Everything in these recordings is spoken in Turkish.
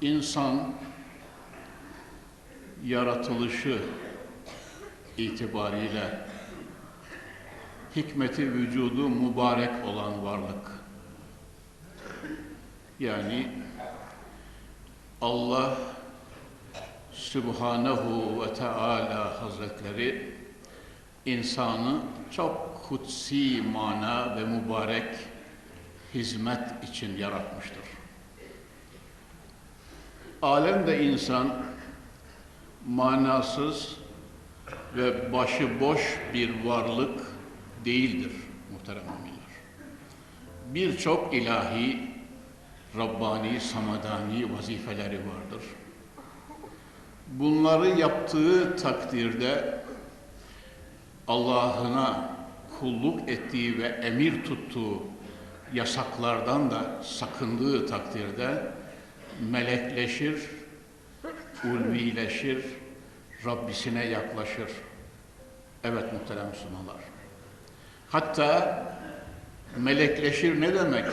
İnsan yaratılışı itibariyle hikmeti vücudu mübarek olan varlık. Yani Allah Subhanahu ve Teala Hazretleri insanı çok kutsi mana ve mübarek hizmet için yaratmıştır. Alemde insan manasız ve başıboş bir varlık değildir muhterem müminler. Birçok ilahi, Rabbani, Samadani vazifeleri vardır. Bunları yaptığı takdirde Allah'ına kulluk ettiği ve emir tuttuğu yasaklardan da sakındığı takdirde melekleşir, ulvileşir, Rabbisine yaklaşır. Evet muhterem Müslümanlar. Hatta melekleşir ne demek?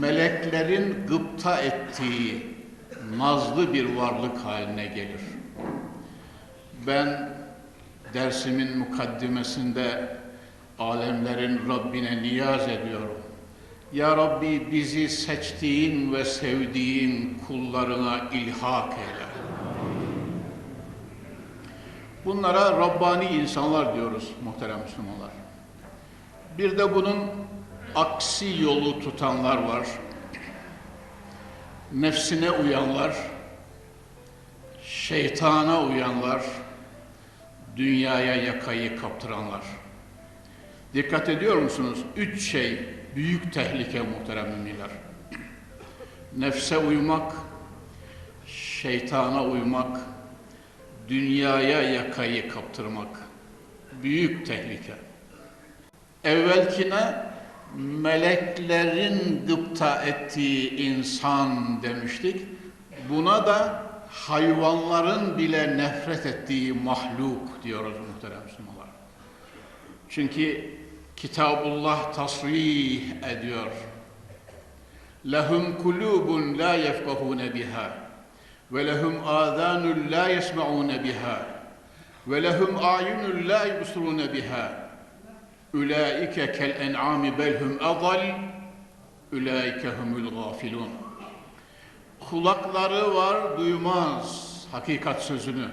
Meleklerin gıpta ettiği nazlı bir varlık haline gelir. Ben dersimin mukaddimesinde alemlerin Rabbine niyaz ediyorum. Ya Rabbi bizi seçtiğin ve sevdiğin kullarına ilhak eyle. Bunlara Rabbani insanlar diyoruz muhterem Müslümanlar. Bir de bunun aksi yolu tutanlar var. Nefsine uyanlar, şeytana uyanlar, dünyaya yakayı kaptıranlar. Dikkat ediyor musunuz? Üç şey büyük tehlike muhterem müminler. Nefse uymak, şeytana uymak, dünyaya yakayı kaptırmak. Büyük tehlike. Evvelkine meleklerin gıpta ettiği insan demiştik. Buna da hayvanların bile nefret ettiği mahluk diyoruz muhterem Müslümanlar. Çünkü Kitabullah tasrih ediyor. Lehum kulubun la yefkahune biha ve lehum azanun la yesmaun biha ve lehum ayunun la yubsirun biha. Ulaike kel en'ami bel hum adal ulaike humul gafilun. Kulakları var duymaz hakikat sözünü.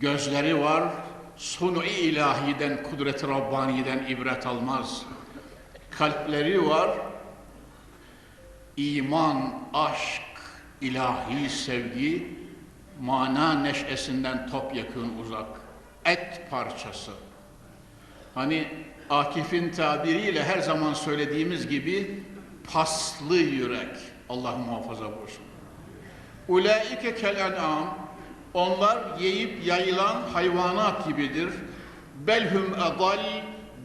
Gözleri var sunu ilahiden kudret-i rabbaniden ibret almaz. Kalpleri var. İman aşk ilahi sevgi mana neşesinden topyekun uzak et parçası. Hani Akif'in tabiriyle her zaman söylediğimiz gibi paslı yürek. Allah muhafaza buyursun. Ulaike kel en'am onlar yiyip yayılan hayvanat gibidir. Belhum adal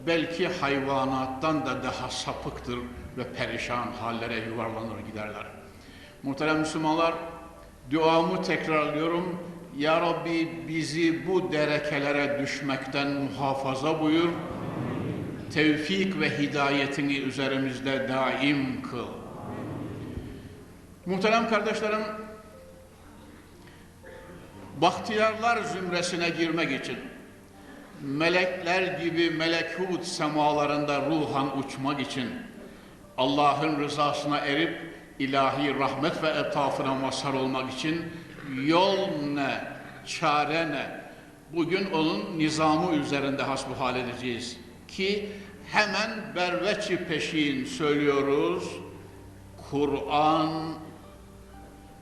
belki hayvanattan da daha sapıktır ve perişan hallere yuvarlanır giderler. Muhterem Müslümanlar, duamı tekrarlıyorum. Ya Rabbi bizi bu derekelere düşmekten muhafaza buyur. Tevfik ve hidayetini üzerimizde daim kıl. Muhterem kardeşlerim, bahtiyarlar zümresine girmek için, melekler gibi melekut semalarında ruhan uçmak için, Allah'ın rızasına erip ilahi rahmet ve etafına mazhar olmak için yol ne, çare ne? Bugün onun nizamı üzerinde hasbuhal edeceğiz ki hemen berveçi peşin söylüyoruz. Kur'an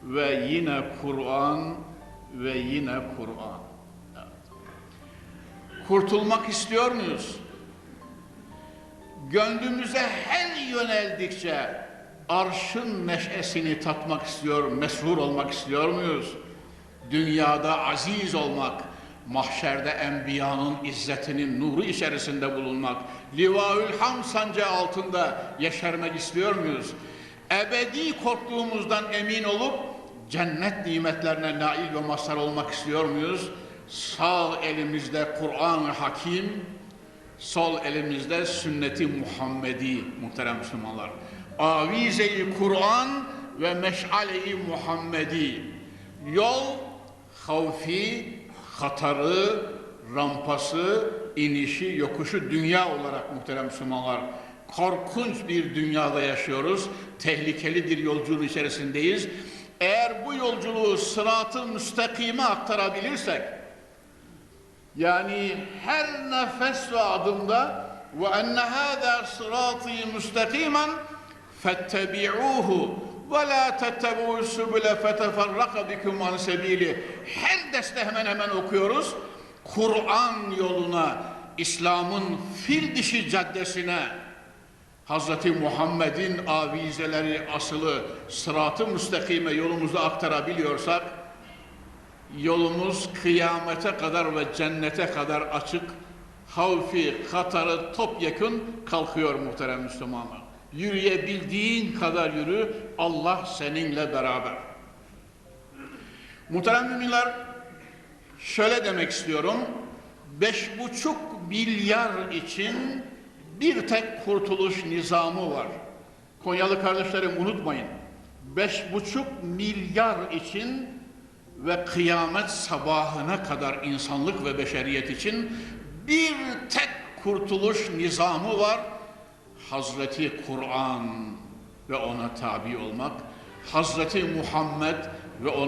ve yine Kur'an ve yine Kur'an. Kurtulmak istiyor muyuz? Gönlümüze her yöneldikçe arşın neşesini tatmak istiyor, mesrur olmak istiyor muyuz? Dünyada aziz olmak, mahşerde enbiyanın izzetinin nuru içerisinde bulunmak, livaül ham sancağı altında yeşermek istiyor muyuz? Ebedi korktuğumuzdan emin olup cennet nimetlerine nail ve mazhar olmak istiyor muyuz? Sağ elimizde Kur'an-ı Hakim, sol elimizde sünneti Muhammedi muhterem Müslümanlar. Avize-i Kur'an ve meş'ale-i Muhammedi. Yol havfi, hatarı, rampası, inişi, yokuşu dünya olarak muhterem Müslümanlar. Korkunç bir dünyada yaşıyoruz. Tehlikeli bir yolculuğun içerisindeyiz. Eğer bu yolculuğu sırat-ı müstakime aktarabilirsek, yani her nefes ve adımda ve enne hâzâ sırâtî müstakîmen fettebi'ûhu ve lâ tettebu'u sübüle feteferraka bikum an sebîli. Her derste hemen hemen okuyoruz. Kur'an yoluna, İslam'ın fil dişi caddesine, Hazreti Muhammed'in avizeleri asılı sırat-ı müstakime yolumuzu aktarabiliyorsak, yolumuz kıyamete kadar ve cennete kadar açık, havfi, hatarı topyekun kalkıyor muhterem Müslümanlar. Yürüyebildiğin kadar yürü, Allah seninle beraber. Muhterem müminler, şöyle demek istiyorum, beş buçuk milyar için bir tek kurtuluş nizamı var. Konyalı kardeşlerim unutmayın, beş buçuk milyar için ve kıyamet sabahına kadar insanlık ve beşeriyet için bir tek kurtuluş nizamı var. Hazreti Kur'an ve ona tabi olmak, Hazreti Muhammed ve onun